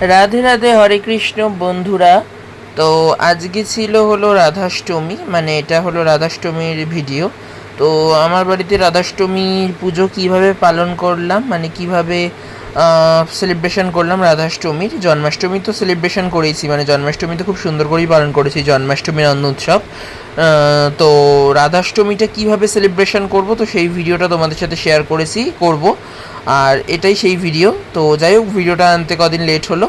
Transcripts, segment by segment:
রাধে রাধে, হরে কৃষ্ণ বন্ধুরা। তো আজকে ছিল হলো রাধাষ্টমী মানে এটা হলো রাধাষ্টমীর ভিডিও। তো আমার বাড়িতে রাধাষ্টমীর পুজো কীভাবে পালন করলাম মানে কীভাবে সেলিব্রেশন করলাম রাধাষ্টমীর। জন্মাষ্টমী তো সেলিব্রেশন করেছি মানে জন্মাষ্টমী তো খুব সুন্দর করেই পালন করেছি, জন্মাষ্টমীর অন্য উৎসব। তো রাধাষ্টমীটা কীভাবে সেলিব্রেশন করব, তো সেই ভিডিওটা তোমাদের সাথে শেয়ার করেছি, করব। আর এটাই সেই ভিডিও তো যাই হোক ভিডিওটা আনতে কদিন লেট হলো।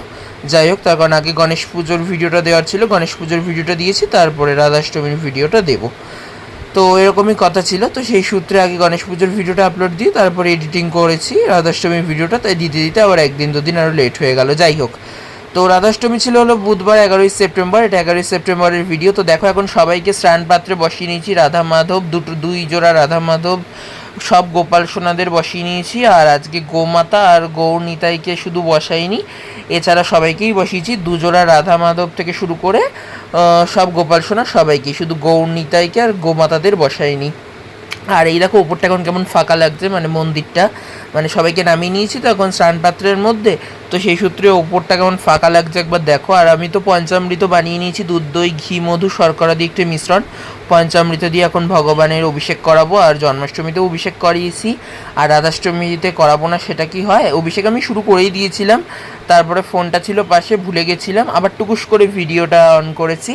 যাই হোক, তার কারণ আগে গণেশ পুজোর ভিডিওটা দেওয়ার ছিল। গণেশ পুজোর ভিডিওটা দিয়েছি, তারপরে রাধাষ্টমীর ভিডিওটা দেবো। তো এরকমই কথা ছিল। তো সেই সূত্রে আগে গণেশ পুজোর ভিডিওটা আপলোড দিয়ে তারপরে এডিটিং করেছি রাধাষ্টমীর ভিডিওটা তাই দিতে দিতে আবার একদিন, দুদিন আরও লেট হয়ে গেল। যাই হোক, তো রাধাষ্টমী ছিল হলো বুধবার এগারোই সেপ্টেম্বর। এটা এগারোই সেপ্টেম্বরের ভিডিও তো দেখো, এখন সবাইকে স্নান পাত্রে বসিয়ে নিয়েছি। রাধা মাধব, দুটো, দুই জোড়া রাধা মাধব সব গোপাল সোনাদের বসিয়ে নিয়েছি আর আজকে গোমাতা আর গৌর নিতাইকে শুধু বসাইনি, এছাড়া সবাইকেই বসিয়েছি। দুজোড়া রাধা মাধব থেকে শুরু করে সব গোপাল সোনা সবাইকে, শুধু গৌর নিতাইকে আর গোমাতাদের বসাইনি। আর এই দেখো উপরটা এখন কেমন ফাঁকা লাগছে মানে মন্দিরটা। মানে সবাইকে নামিয়ে নিয়েছি, তো এখন স্নানপাত্রের মধ্যে তো সেই সূত্রে ওপরটা কেমন ফাঁকা লাগছে একবার দেখো। আর আমি তো পঞ্চামৃত বানিয়ে নিয়েছি, দুধ, দই, ঘি, মধু, শর্করা দিয়ে একটু মিশ্রণ। পঞ্চামৃত দিয়ে এখন ভগবানের অভিষেক করাবো, আর জন্মাষ্টমীতেও অভিষেক করিয়েছি। আর রাধাষ্টমীতে করাবো না, সেটা কি হয়? অভিষেক আমি শুরু করেই দিয়েছিলাম, তারপরে ফোনটা ছিল পাশে, ভুলে গেছিলাম, আবার টুকুস করে ভিডিওটা অন করেছি।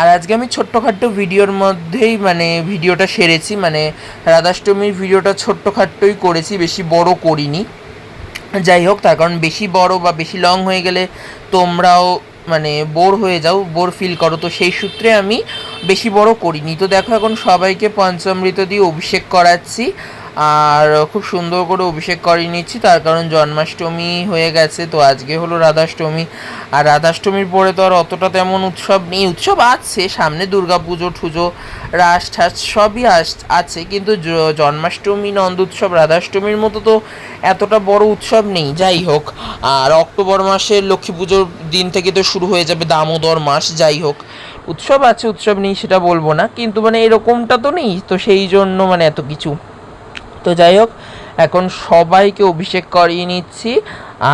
আর আজকে আমি ছোট্টখাট্টো ভিডিওর মধ্যেই মানে ভিডিওটা সেরেছি মানে রাধাষ্টমীর ভিডিওটা ছোট্টখাট্টোই করেছি, বেশি বড় করিনি। যাই হোক, তার কারণ বেশি বড় বা বেশি লং হয়ে গেলে তোমরাও মানে বোর হয়ে যাও বোর ফিল করো। তো সেই সূত্রে আমি বেশি বড় করিনি। তো দেখো, এখন সবাইকে পঞ্চামৃত দিয়ে অভিষেক করাচ্ছি। আর খুব সুন্দর করে অভিষেক করিয়ে নিচ্ছি, তার কারণ জন্মাষ্টমী হয়ে গেছে, তো আজকে হলো রাধাষ্টমী। আর রাধাষ্টমীর পরে তো আর অতটা তেমন উৎসব নেই, উৎসব আছে, সামনে দুর্গা পুজো ঠুজো, রাস ঠাস সবই আস- আছে, কিন্তু জন্মাষ্টমী, নন্দ উৎসব, রাধাষ্টমীর মতো তো এতটা বড় উৎসব নেই, যাই হোক। আর অক্টোবর মাসে লক্ষ্মী পুজোর দিন থেকে তো শুরু হয়ে যাবে দামোদর মাস, যাই হোক। উৎসব আছে, উৎসব নেই, সেটা বলব না, কিন্তু মানে এরকমটা তো নেই, তো সেই জন্য মানে এত কিছু। তো যাই হোক, এখন সবাইকে অভিষেক করিয়ে নিচ্ছি।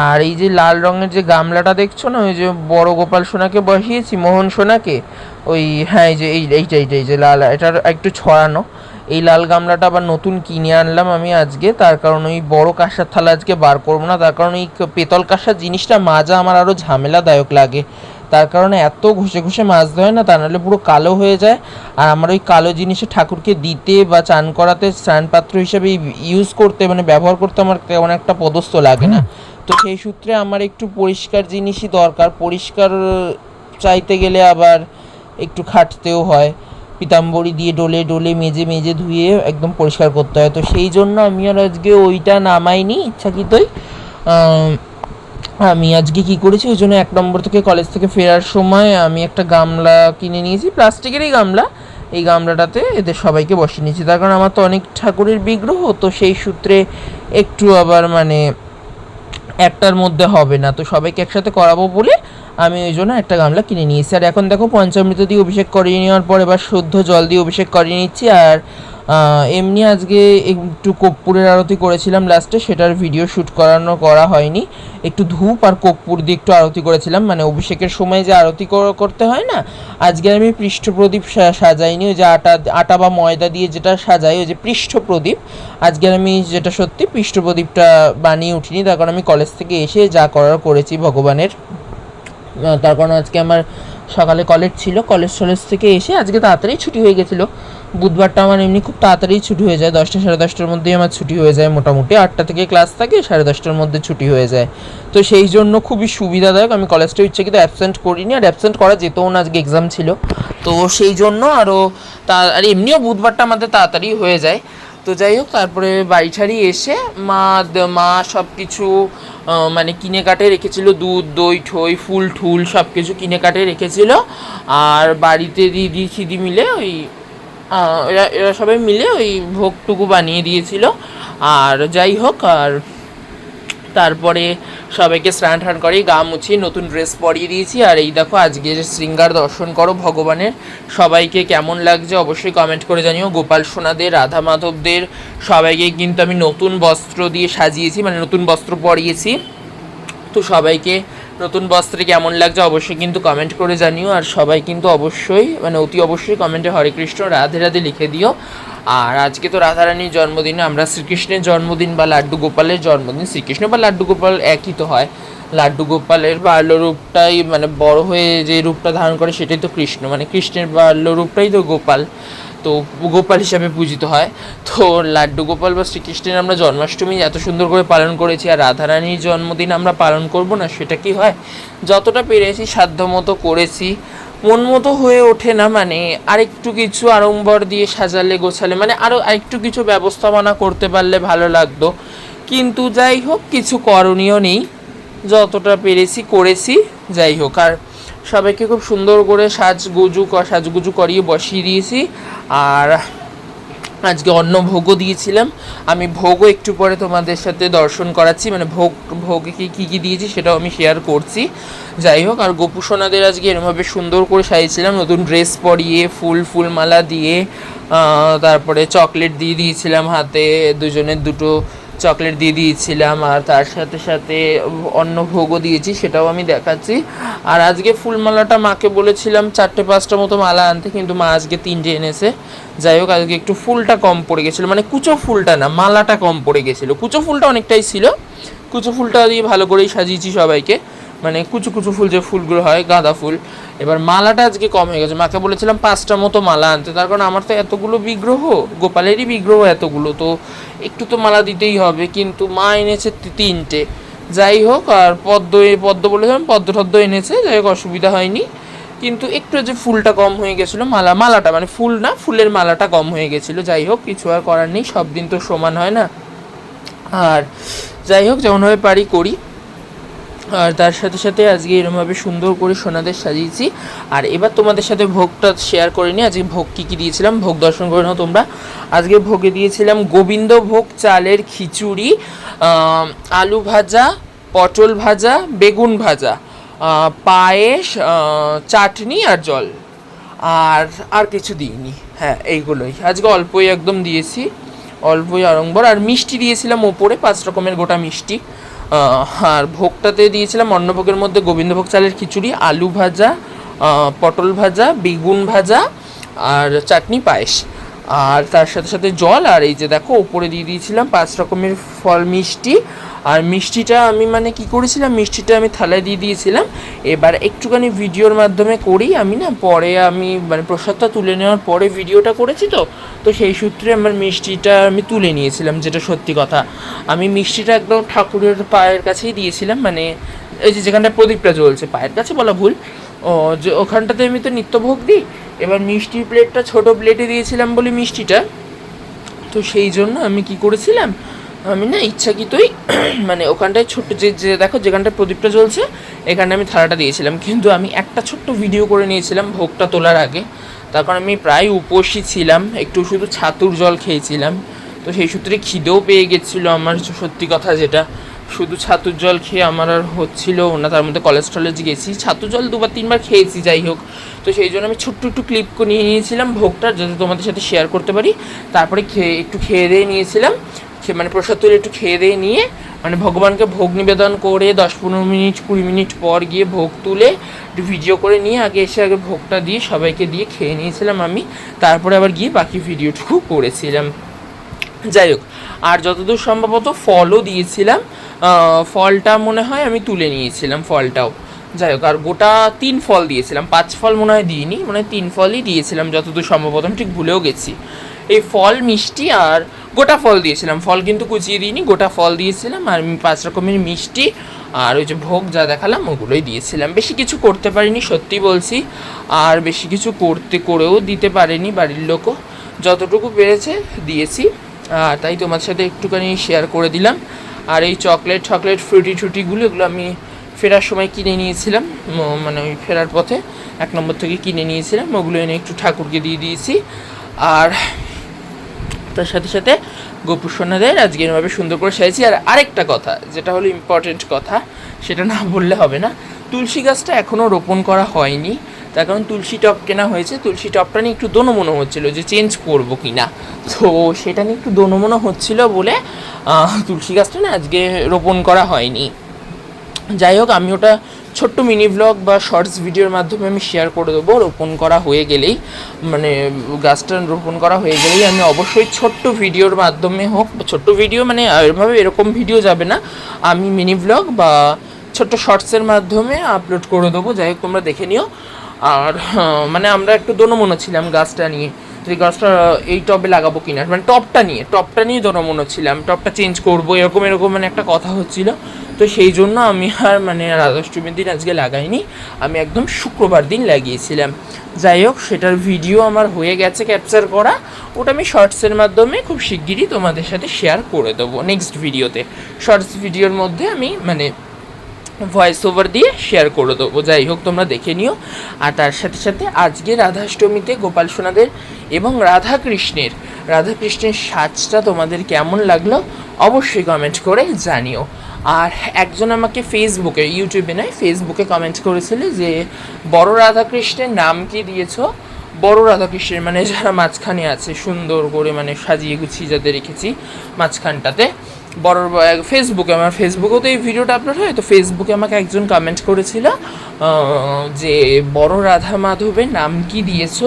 আর এই যে লাল রঙের যে গামলাটা দেখছ না, ওই যে বড় গোপাল সোনাকে বসিয়েছি, মোহন সোনাকে, ওই হ্যাঁ এই যে, এই, এইটা এইটা, এই যে লাল, এটার একটু ছড়ানো। এই লাল গামলাটা আবার নতুন কিনে আনলাম আমি আজকে, তার কারণ ওই বড় কাঁসার থালা আজকে বার করব না, তার কারণ এই পেতল কাঁসার জিনিসটা মাজা আমার আরও ঝামেলাদায়ক লাগে। তার কারণে এত ঘষে ঘষে মাজতে হয় না, তা নাহলে পুরো কালো হয়ে যায়। আর আমার ওই কালো জিনিসে ঠাকুরকে দিতে বা চান করাতে স্নান পাত্র হিসেবে ইউজ করতে মানে ব্যবহার করতে আমার তেমন একটা পদস্থ লাগে না। তো সেই সূত্রে আমার একটু পরিষ্কার জিনিসই দরকার। পরিষ্কার চাইতে গেলে আবার একটু খাটতেও হয়। পিতাম্বরী দিয়ে ডলে ডলে মেজে মেজে ধুয়ে একদম পরিষ্কার করতে হয়। তো সেই জন্য আমি আর আজকে ওইটা নামাইনি ইচ্ছাকৃতই। আম, আজকে কি করেছি? ওই জন্য এক নম্বর থেকে কলেজ থেকে ফেরার সময় আমি একটা গামলা কিনে নিয়েছি প্লাস্টিকেরই গামলা। এই গামলাটাতে এদের সবাইকে বসে নিয়েছি। তার কারণ আমার তো অনেক ঠাকুরের বিগ্রহ তো সেই সূত্রে একটু আবার মানে একটার মধ্যে হবে না। তো সবাইকে একসাথে করাবো বলে আমি ওই জন্য একটা গামলা কিনে নিয়েছি। আর এখন দেখো পঞ্চামৃত দিয়ে অভিষেক করিয়ে নেওয়ার পর এবার শুদ্ধ জল দিয়ে অভিষেক করিয়ে নিচ্ছি। আর এমনি আজকে একটু কর্পূরের আরতি করেছিলাম লাস্টে সেটার ভিডিও শ্যুট করানো করা হয়নি। একটু ধূপ আর কর্পূর দিয়ে একটু আরতি করেছিলাম। মানে অভিষেকের সময় যে আরতি করতে হয় না, আজকে আমি পৃষ্ঠপ্রদীপ সা- সাজাইনি। ওই যে আটা আটা বা ময়দা দিয়ে যেটা সাজাই, ওই যে পৃষ্ঠপ্রদীপ। আজকে আমি যেটা সত্যি পৃষ্ঠপ্রদীপটা বানিয়ে উঠিনি, তার কারণ আমি কলেজ থেকে এসে যা করার করেছি ভগবানের তার কারণ আজকে আমার সকালে কলেজ ছিল। কলেজ টলেজ থেকে এসে আজকে তাড়াতাড়ি ছুটি হয়ে গেছিল। বুধবারটা আমার এমনি খুব তাড়াতাড়ি ছুটি হয়ে যায়। দশটা, সাড়ে দশটার মধ্যেই আমার ছুটি হয়ে যায় মোটামুটি। আটটা থেকে ক্লাস থাকে, সাড়ে দশটার মধ্যে ছুটি হয়ে যায়। তো সেই জন্য খুবই সুবিধাদায়ক। আমি কলেজটা কিন্তু অ্যাবসেন্ট করিনি আর অ্যাবসেন্ট করা যেতেও না, আজকে এক্সাম ছিল। তো সেই জন্য আরও তা, আর এমনিও বুধবারটা আমাদের তাড়াতাড়ি হয়ে যায়। তো যাই হোক, তারপরে বাড়ি ঠাড়ি এসে মা মা সব কিছু মানে কিনে কাটে রেখেছিল দুধ, দই, ঠই, ফুল, ঠুল সব কিছু কিনে কাটে রেখেছিল। আর বাড়িতে দিদি, সিদি মিলে ওই এরা এরা সবাই মিলে ওই ভোগটুকু বানিয়ে দিয়েছিল। আর যাই হোক, আর তারপরে সবাইকে স্নান টান করে, গা মুছিয়ে নতুন ড্রেস পরিয়ে দিয়েছি। আর এই দেখো আজকে শৃঙ্গার দর্শন করো ভগবানের। সবাইকে কেমন লাগছে অবশ্যই কমেন্ট করে জানিও। গোপাল সোনাদের, রাধা মাধবদের, সবাইকে কিন্তু আমি নতুন বস্ত্র দিয়ে সাজিয়েছি মানে নতুন বস্ত্র পরিয়েছি। তো সবাইকে নতুন বস্ত্রে কেমন লাগছে অবশ্যই কিন্তু কমেন্ট করে জানিও। আর সবাই কিন্তু অবশ্যই মানে অতি অবশ্যই কমেন্টে হরে কৃষ্ণ, রাধে রাধে লিখে দিও। আর আজকে তো রাধারানীর জন্মদিনে, আমরা শ্রীকৃষ্ণের জন্মদিন বা লাড্ডু গোপালের জন্মদিন, শ্রীকৃষ্ণ বা লাড্ডু গোপাল একই তো হয়। লাড্ডু গোপালের বাল্য রূপটাই মানে বড় হয়ে যে রূপটা ধারণ করে সেটাই তো কৃষ্ণ মানে কৃষ্ণের বাল্য রূপটাই তো গোপাল তো গোপাল হিসাবে পূজিত হয়। তো লাড্ডু গোপাল বা শ্রীকৃষ্ণের আমরা জন্মাষ্টমী এত সুন্দর করে পালন করেছি আর রাধারানীর জন্মদিন আমরা পালন করব না, সেটা কি হয়? যতটা পেরেছি সাধ্য মতো করেছি। মন মতো হয়ে ওঠে না মানে আরেকটু কিছু আড়ম্বর দিয়ে সাজালে, গোছালে মানে আরও আরেকটু কিছু ব্যবস্থাপনা করতে পারলে ভালো লাগতো। কিন্তু যাই হোক, কিছু করণীয় নেই। যতটা পেরেছি করেছি, যাই হোক। আর সবাইকে খুব সুন্দর করে সাজগুজু সাজগুজু করিয়ে বসিয়ে দিয়েছি। আর আজকে অন্য ভোগও দিয়েছিলাম। আমি ভোগও একটু পরে তোমাদের সাথে দর্শন করাচ্ছি। মানে ভোগ, ভোগে কি, কী কী দিয়েছি সেটাও আমি শেয়ার করছি। যাই হোক, আর গোপুসোনাদের আজকে এরমভাবে সুন্দর করে সাজিয়েছিলাম। নতুন ড্রেস পরিয়ে, ফুল ফুল মালা দিয়ে তারপরে চকলেট দিয়ে দিয়েছিলাম হাতে। দুজনের দুটো চকলেট দিয়ে দিয়েছিলাম, আর তার সাথে সাথে অন্য ভোগও দিয়েছি, সেটাও আমি দেখাচ্ছি। আর আজকে ফুলমালাটা মাকে বলেছিলাম, চারটে পাঁচটা মতো মালা আনতে, কিন্তু মা আজকে তিনটে এনেছে। যাই হোক, আজকে একটু ফুলটা কম পড়ে গেছিল মানে কুচো ফুলটা না, মালাটা কম পড়ে গেছিল। কুচো ফুলটা অনেকটাই ছিল, কুচো ফুলটা দিয়ে ভালো করেই সাজিয়েছি সবাইকে। মানে কুচু কুচু ফুল যে ফুলগুলো হয়, গাঁদা ফুল। এবার মালাটা আজকে কম হয়ে গেছে। মাকে বলেছিলাম পাঁচটা মতো মালা আনতে। তার কারণ আমার তো এতগুলো বিগ্রহ, গোপালেরই বিগ্রহ এতগুলো। তো একটু তো মালা দিতেই হবে, কিন্তু মা এনেছে তিনটে। যাই হোক, আর পদ্ম পদ্ম বলেছিলাম, পদ্ম টদ্ম এনেছে, যাই হোক, অসুবিধা হয়নি। কিন্তু একটু যে ফুলটা কম হয়ে গেছিল, মালা, মালাটা মানে ফুল না, ফুলের মালাটা কম হয়ে গেছিল। যাই হোক, কিছু আর করার নেই, সব দিন তো সমান হয় না। আর যাই হোক, যেমনভাবে পারি করি। আর তার সাথে সাথে আজকে এরমভাবে সুন্দর করে সোনাদের সাজিয়েছি। আর এবার তোমাদের সাথে ভোগটা শেয়ার করে নিই। আজকে ভোগ কী কী দিয়েছিলাম? ভোগ দর্শন করে নাও তোমরা। আজকে ভোগে দিয়েছিলাম গোবিন্দ ভোগ, চালের খিচুড়ি আলু ভাজা, পটল ভাজা, বেগুন ভাজা পায়েস চাটনি আর জল। আর আর কিছু দিইনি। হ্যাঁ এইগুলোই। আজকে অল্পই একদম দিয়েছি। অল্পই আড়ম্বর। আর মিষ্টি দিয়েছিলাম ওপরে, পাঁচ রকমের গোটা মিষ্টি। আর ভোগটাতে দিয়েছিলাম অন্নভোগের মধ্যে গোবিন্দভোগ চালের খিচুড়ি, আলু ভাজা পটল ভাজা, বেগুন ভাজা আর চাটনি পায়েস। আর তার সাথে সাথে জল, আর এই যে দেখো ওপরে দিয়ে দিয়েছিলাম পাঁচ রকমের ফল মিষ্টি। আর মিষ্টিটা আমি মানে কি করেছিলাম, মিষ্টিটা আমি থালায় দিয়ে দিয়েছিলাম। এবার একটুখানি ভিডিওর মাধ্যমে করি। আমি না পরে আমি মানে প্রসাদটা তুলে নেওয়ার পরে ভিডিওটা করেছি তো তো সেই সূত্রে আমার মিষ্টিটা আমি তুলে নিয়েছিলাম, যেটা সত্যি কথা। আমি মিষ্টিটা একদম ঠাকুরের পায়ের কাছেই দিয়েছিলাম মানে এই যে যেখানটা প্রদীপটা জ্বলছে, পায়ের কাছে বলা ভুল। ও, যে ওখানটাতে আমি তো নিত্যভোগ দিই। এবার মিষ্টির প্লেটটা ছোট প্লেটে দিয়েছিলাম বলে মিষ্টিটা। তো সেই জন্য আমি কি করেছিলাম, আমি না ইচ্ছাকৃতই মানে ওখানটায় ছোট্ট যে যে দেখো যেখানটায় প্রদীপটা জ্বলছে, এখানে আমি থালাটা দিয়েছিলাম। কিন্তু আমি একটা ছোট্ট ভিডিও করে নিয়েছিলাম ভোগটা তোলার আগে। তারপর আমি প্রায় উপসী ছিলাম, একটু শুধু ছাতুর জল খেয়েছিলাম। তো সেই সূত্রে খিদেও পেয়ে গেছিল আমার, সত্যি কথা যেটা। শুধু ছাতুর জল খেয়ে আমার আর হচ্ছিল না, তার মধ্যে কোলেস্ট্রলে গেছি, ছাতুর জল দুবার তিনবার খেয়েছি, যাই হোক। তো সেই জন্য আমি ছোট্ট একটু ক্লিপ নিয়ে নিয়েছিলাম ভোগটা যাতে তোমাদের সাথে শেয়ার করতে পারি। তারপরে খেয়ে, একটু খেয়ে দিয়ে নিয়েছিলাম। মানে প্রসাদ তুলে একটু খেয়ে দিয়ে নিয়ে মানে ভগবানকে ভোগ নিবেদন করে দশ পনেরো মিনিট, কুড়ি মিনিট পর গিয়ে ভোগ তুলে একটু ভিডিও করে নিয়ে আগে এসে আগে ভোগটা দিয়ে সবাইকে দিয়ে খেয়ে নিয়েছিলাম আমি। তারপরে আবার গিয়ে বাকি ভিডিওটুকু করেছিলাম। যাই হোক, আর যতদূর সম্ভবত ফলও দিয়েছিলাম। ফলটা মনে হয় আমি তুলে নিয়েছিলাম ফলটাও। যাই হোক, আর গোটা তিন ফল দিয়েছিলাম। পাঁচ ফল মনে হয় দিইনি, মনে তিন ফলই দিয়েছিলাম, যতদূর সম্ভবত আমি ঠিক ভুলেও গেছি। এই ফল মিষ্টি আর গোটা ফল দিয়েছিলাম। ফল কিন্তু কুচিয়ে দিইনি, গোটা ফল দিয়েছিলাম, আর পাঁচ রকমের মিষ্টি আর ওই যে ভোগ যা দেখালাম, ওগুলোই দিয়েছিলাম। বেশি কিছু করতে পারিনি, সত্যি বলছি। আর বেশি কিছু করতে করেও দিতে পারেনি বাড়ির লোকও। যতটুকু পেরেছে দিয়েছি। আর তাই তোমার সাথে একটুখানি শেয়ার করে দিলাম। আর এই চকলেট চকলেট ফ্রুটি ট্রুটিগুলো এগুলো আমি ফেরার সময় কিনে নিয়েছিলাম মানে ওই ফেরার পথে, এক নম্বর থেকে কিনে নিয়েছিলাম, ওগুলো এনে একটু ঠাকুরকে দিয়ে দিয়েছি। আর তার সাথে সাথে গোপুর সোনাদের আজকে এরভাবে সুন্দর করে সাজাইছি। আর আরেকটা কথা, যেটা হলো ইম্পর্টেন্ট কথা, সেটা না বললে হবে না। তুলসী গাছটা এখনও রোপণ করা হয়নি। তার কারণ তুলসী টপ কেনা হয়েছে, তুলসী টপটা নিয়ে একটু দোনমনো হচ্ছিল যে চেঞ্জ করব কি না তো সেটা নিয়ে একটু দোনমনো হচ্ছিল বলে তুলসী গাছটা না আজকে রোপণ করা হয়নি। যাই হোক, আমি ওটা ছোট্ট মিনি ব্লগ বা শর্টস ভিডিওর মাধ্যমে আমি শেয়ার করে দেবো। রোপণ করা হয়ে গেলেই মানে গাছটা রোপণ করা হয়ে গেলেই আমি অবশ্যই ছোট্ট ভিডিওর মাধ্যমে হোক, ছোট্ট ভিডিও মানে এভাবে এরকম ভিডিও যাবে না। আমি মিনি ব্লগ বা ছোট্ট শর্টসের মাধ্যমে আপলোড করে দেবো। যাই হোক, তোমরা দেখে নিও। আর মানে আমরা একটু দোনমনো ছিলাম গাছটা নিয়ে। যে গাছটা এই টবে লাগাবো কিনা। মানে টপটা নিয়ে টপটা নিয়ে দোনমনো ছিলাম। টপটা চেঞ্জ করব, এরকম এরকম মানে একটা কথা হচ্ছিল। তো সেই জন্য আমি আর মানে রাধাষ্টমীর দিন আজকে লাগাইনি। আমি একদম শুক্রবার দিন লাগিয়েছিলাম। যাই হোক, সেটার ভিডিও আমার হয়ে গেছে ক্যাপচার করা। ওটা আমি শর্টসের মাধ্যমে খুব শিগগিরই তোমাদের সাথে শেয়ার করে দেবো নেক্সট ভিডিওতে শর্টস ভিডিওর মধ্যে আমি মানে ভয়েস ওভার দিয়ে শেয়ার করে দেবো। যাই হোক, তোমরা দেখে নিও। আর তার সাথে সাথে আজকে রাধাষ্টমীতে গোপাল সোনাদের এবং রাধা কৃষ্ণের রাধা কৃষ্ণের সাজটা তোমাদের কেমন লাগল অবশ্যই কমেন্ট করে জানিও। আর একজন আমাকে ফেসবুকে ইউটিউবে নয় ফেসবুকে কমেন্ট করেছিল যে, বড় রাধাকৃষ্ণের নাম কি দিয়েছ? বড় রাধাকৃষ্ণের মানে যারা মাঝখানে আছে, সুন্দর করে মানে সাজিয়ে গুছিয়ে যাদের রেখেছি মাঝখানটাতে। বড় ফেসবুকে আমার ফেসবুকেও তো এই ভিডিওটা আপলোড হয়। তো ফেসবুকে আমাকে একজন কমেন্ট করেছিল যে, বড় রাধা মাধবের নাম কি দিয়েছ?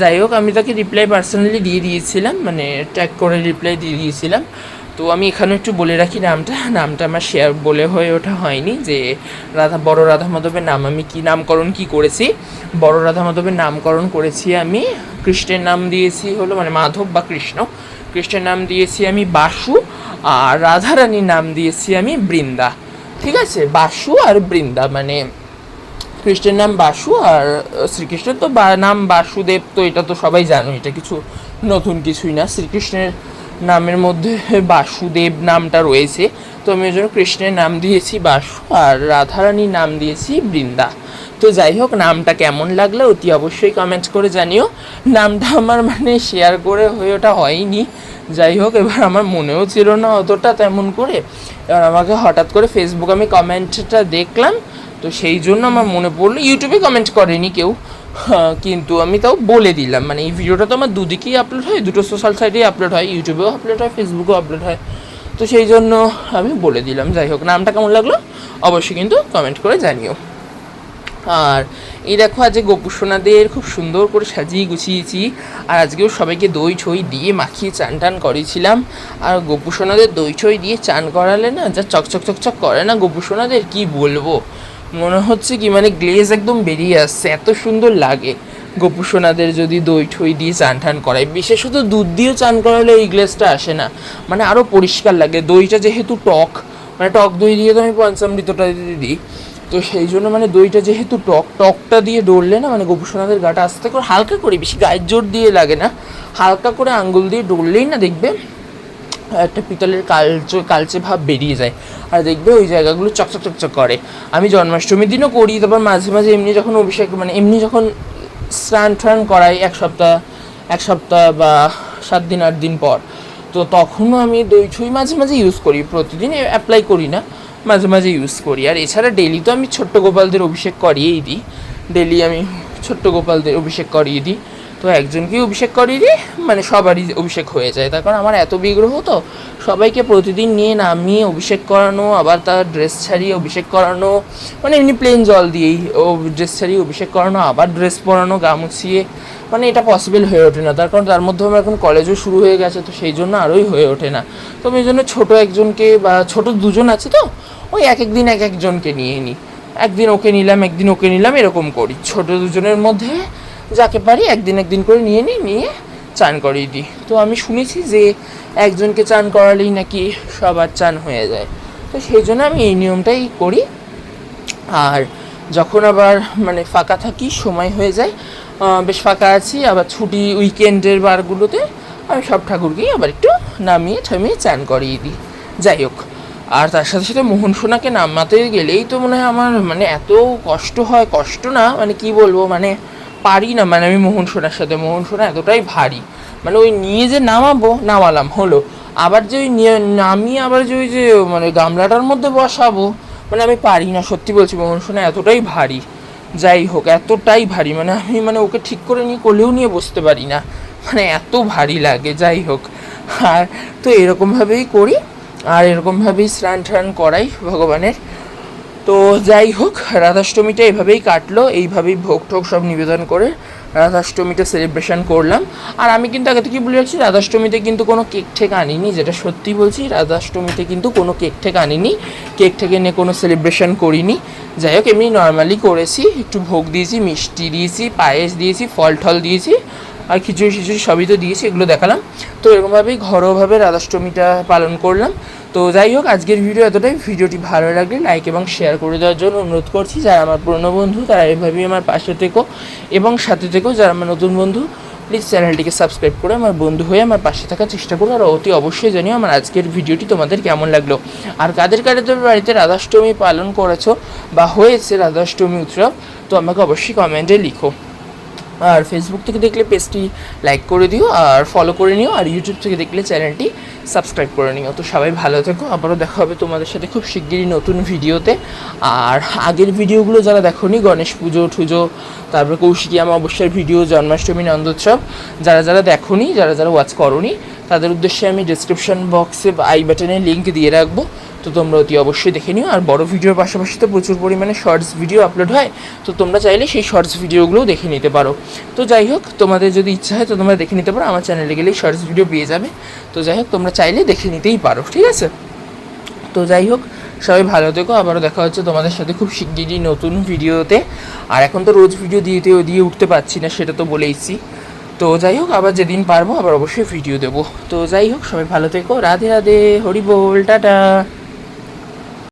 যাই হোক, আমি তাকে রিপ্লাই পার্সোনালি দিয়ে দিয়েছিলাম মানে ট্যাগ করে রিপ্লাই দিয়ে দিয়েছিলাম। তো আমি এখানে একটু বলে রাখি নামটা। নামটা আমার শেয়ার বলে হয়ে ওঠা হয়নি, যে, রাধা, বড় রাধা মাধবের নাম আমি কি নামকরণ কি করেছি? বড় রাধা মাধবের নামকরণ করেছি আমি কৃষ্ণের নাম দিয়েছি হলো মানে মাধব বা কৃষ্ণ। কৃষ্ণের নাম দিয়েছি আমি বাসু আর রাধারানীর নাম দিয়েছি আমি বৃন্দা। ঠিক আছে? বাসু আর বৃন্দা মানে কৃষ্ণের নাম বাসু আর শ্রীকৃষ্ণের তো নাম বাসুদেব তো এটা তো সবাই জানো, এটা কিছু নতুন কিছুই না। শ্রীকৃষ্ণের নামের মধ্যে বাসুদেব নামটা রয়েছে। তো আমি ওই জন্য কৃষ্ণের নাম দিয়েছি বাসু আর রাধারানীর নাম দিয়েছি বৃন্দা। তো যাই হোক নামটা কেমন লাগল অতি অবশ্যই কমেন্ট করে জানিও। নামটা আমার মানে শেয়ার করে হয়ে ওটা হয়নি। যাই হোক এবার আমার মনেও ছিল না অতটা তেমন করে। এবার আমাকে হঠাৎ করে ফেসবুক আমি কমেন্টটা দেখলাম তো সেই জন্য আমার মনে পড়ল ইউটিউবে কমেন্ট করেনি কেউ। হ্যাঁ, কিন্তু আমি তাও বলে দিলাম। মানে এই ভিডিওটা তো আমার দুদিকেই আপলোড হয় দুটো সোশ্যাল সাইটেই আপলোড হয় ইউটিউবেও আপলোড হয় ফেসবুকেও আপলোড হয়। তো সেই জন্য আমি বলে দিলাম, যাই হোক, নামটা কেমন লাগল অবশ্যই কিন্তু কমেন্ট করে জানিও। আর এই দেখো, আজকে গোপুসোনাদের খুব সুন্দর করে সাজিয়ে গুছিয়েছি, আর আজকেও সবাইকে দই ছই দিয়ে মাখিয়ে চান টান করেছিলাম। আর গোপুসোনাদের দই ছই দিয়ে চান করালে না, যা চকচক চকচক করে না গোপুসোনাদের, কি বলব? মনে হচ্ছে কি মানে গ্লেজ একদম বেরিয়ে আসছে, এত সুন্দর লাগে। গোপুসোনাদের যদি দই ঠই দিয়ে চান টান করায় বিশেষত দুধ দিয়েও চান করালে এই গ্লেসটা আসে না। মানে আরও পরিষ্কার লাগে। দইটা যেহেতু টক মানে টক দই দিয়ে তো আমি পঞ্চামৃতটা দিই, তো সেই জন্য মানে দইটা যেহেতু টক, টকটা দিয়ে ডললে না মানে গোপুসোনাদের গাটা আস্তে করে হালকা করে, বেশি গায়ের জোর দিয়ে লাগে না, হালকা করে আঙ্গুল দিয়ে ডরলেই না দেখবে একটা পিতলের কালচে কালচে ভাব বেরিয়ে যায়। আর দেখবে ওই জায়গাগুলো চকচক চকচক করে। আমি জন্মাষ্টমীর দিনও করি, তারপর মাঝে মাঝে এমনি যখন অভিষেক মানে এমনি যখন স্নান টান করাই এক সপ্তাহ এক সপ্তাহ বা সাত দিন, আট দিন পর। তো তখনও আমি দই ছুঁই মাঝে মাঝে ইউজ করি, প্রতিদিন অ্যাপ্লাই করি না, মাঝে মাঝে ইউজ করি। আর এছাড়া ডেলি তো আমি ছোট্ট গোপালদের অভিষেক করিয়েই দিই। ডেলি আমি ছোট্ট গোপালদের অভিষেক করিয়ে দিই। তো একজনকেই অভিষেক করিয়ে মানে সবারই অভিষেক হয়ে যায়। তার কারণ আমার এত বিগ্রহ তো, সবাইকে প্রতিদিন নিয়ে নামিয়ে অভিষেক করানো, আবার তার ড্রেস ছাড়িয়ে অভিষেক করানো মানে এমনি প্লেন জল দিয়েই ও ড্রেস ছাড়িয়ে অভিষেক করানো, আবার ড্রেস পরানো, গা মুছিয়ে মানে এটা পসিবল হয়ে ওঠে না। তার কারণ তার মধ্যে আমার এখন কলেজও শুরু হয়ে গেছে, তো সেই জন্য আরোই হয়ে ওঠে না। তো আমি জন্য ছোটো একজনকে বা ছোট দুজন আছে তো, ওই এক একদিন এক একজনকে নিয়ে নিই একদিন ওকে নিলাম, একদিন ওকে নিলাম, এরকম করি। ছোট দুজনের মধ্যে যাকে পারি একদিন একদিন করে নিয়ে নিই নিয়ে চান করিয়ে দিই। তো আমি শুনেছি যে একজনকে চান করালেই নাকি সবার চান হয়ে যায়। তো সেই জন্য আমি এই নিয়মটাই করি। আর যখন আবার মানে ফাঁকা থাকি, সময় হয়ে যায় বেশ ফাঁকা আছি, আবার ছুটি উইকেন্ডের বারগুলোতে আমি সব ঠাকুরকেই আবার একটু নামিয়ে ঠামিয়ে চান করিয়ে দিই। যাই হোক, আর তার সাথে সাথে মোহন সোনাকে নামাতে গেলেই তো মনে হয় আমার মানে এত কষ্ট হয়, কষ্ট না মানে কি বলব মানে পারি না মানে আমি মোহন সোনার সাথে, মোহন সোনা এতটাই ভারী। মানে ওই নিয়ে যে নামাবো, নামালাম, হলো। আবার যে ওই নামিয়ে আবার যে ওই যে মানে গামলাটার মধ্যে বসাবো মানে আমি পারি না, সত্যি বলছি, মোহন সোনা এতটাই ভারী। যাই হোক, এতটাই ভারী মানে আমি মানে ওকে ঠিক করে নিয়ে, কোলেও নিয়ে বসতে পারি না। মানে এত ভারী লাগে, যাই হোক। আর তো এরকমভাবেই করি, আর এরকমভাবেই স্নান টান করাই ভগবানের। তো যাই হোক রাধাষ্টমীটা এভাবেই কাটলো। এইভাবেই ভোগ টোগ সব নিবেদন করে রাধাষ্টমীটা সেলিব্রেশন করলাম। আর আমি কিন্তু আগে থেকে বলে রাখছি রাধাষ্টমীতে কিন্তু কোনো কেক ঠেক আনিনি, যেটা সত্যি বলছি, রাধাষ্টমীতে কিন্তু কোনো কেক ঠেক আনিনি, কেক ঠেকে নিয়ে কোনো সেলিব্রেশন করিনি। যাই হোক এমনি নর্মালি করেছি, একটু ভোগ দিয়েছি, মিষ্টি দিয়েছি, পায়েস দিয়েছি ফল টল দিয়েছি। আর খিচুড়ি খিচুড়ি সবই তো দিয়েছি, এগুলো দেখালাম। তো এরকমভাবেই ঘরোয়াভাবে রাধাষ্টমীটা পালন করলাম। তো যাই হোক, আজকের ভিডিও এতটাই। ভিডিওটি ভালো লাগলে লাইক এবং শেয়ার করে দেওয়ার জন্য অনুরোধ করছি, যারা আমার পুরনো বন্ধু, তারা এভাবেই আমার পাশে থেকো এবং সাথে থেকো। যারা আমার নতুন বন্ধু প্লিজ চ্যানেলটিকে সাবস্ক্রাইব করে আমার বন্ধু হয়ে আমার পাশে থাকার চেষ্টা করো, আর অতি অবশ্যই জানিও আমার আজকের ভিডিওটি তোমাদের কেমন লাগল। আর কাদের কাদের তুমি বাড়িতে রাধাষ্টমী পালন করেছ বা হয়েছে রাধাষ্টমী উৎসব, তো আমাকে অবশ্যই কমেন্টে লিখো। আর ফেসবুক থেকে দেখলে পেজটি লাইক করে দিও, আর ফলো করে নিও, আর ইউটিউব থেকে দেখলে চ্যানেলটি সাবস্ক্রাইব করে নিও। তো সবাই ভালো থেকো, আবারও দেখা হবে তোমাদের সাথে খুব শিগগিরই নতুন ভিডিওতে। আর আগের ভিডিওগুলো যারা দেখোনি, গণেশ পুজো টুজো তারপরে কৌশিকী অমাবস্যার ভিডিও, জন্মাষ্টমী, নন্দোৎসব, যারা যারা দেখোনি, যারা যারা ওয়াচ করোনি, তাদের উদ্দেশ্যে আমি ডিসক্রিপশন বক্সে আই বাটনে লিঙ্ক দিয়ে রাখব। তো তোমরা অতি অবশ্যই দেখে নিও। আর বড় ভিডিওর পাশাপাশি তো প্রচুর পরিমাণে শর্টস ভিডিও আপলোড হয়, তো তোমরা চাইলে সেই শর্টস ভিডিওগুলোও দেখে নিতে পারো। তো যাই হোক, তোমাদের যদি ইচ্ছা হয় তো তোমরা দেখে নিতে পারো, আমার চ্যানেলে গেলেই শর্টস ভিডিও পেয়ে যাবে। তো যাই হোক, তোমরা চাইলে দেখে নিতেই পারো, ঠিক আছে? তো যাই হোক, সবাই ভালো থেকো, আবারও দেখা হচ্ছে তোমাদের সাথে খুব শিগগিরই নতুন ভিডিওতে। আর এখন তো রোজ ভিডিও দিয়ে দিয়ে উঠতে পারছি না, সেটা তো বলেইছি। তো যাই হোক, আবার যেদিন পারব, আবার অবশ্যই ভিডিও দেবো। তো যাই হোক, সবাই ভালো থেকো, রাধে রাধে, হরি বল, টাটা।